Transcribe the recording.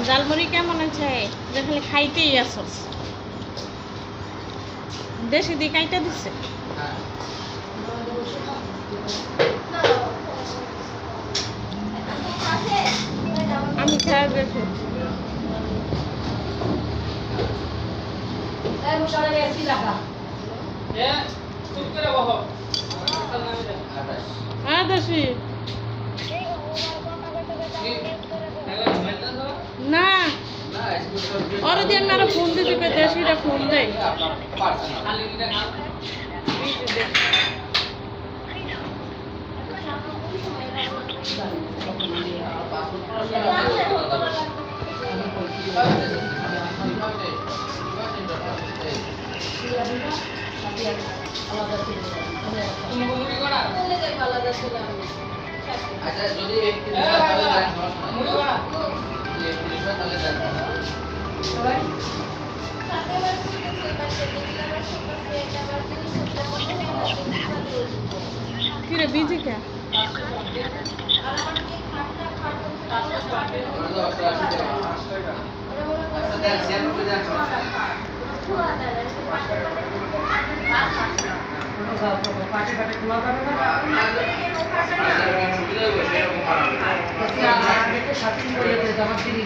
জালমুড়ি কেমন আছে যে খালি খাইতেই আসস দেশি দিয়ে কাইটা হ্যাঁ আমি দেখো। হ্যাঁ দেশি না স্কুল ওরে দিয়ে আমি আরও ফোন দিতে পে দেশিটা ফোন দেয়। আচ্ছা যদি কিরে বিজি কে ওটা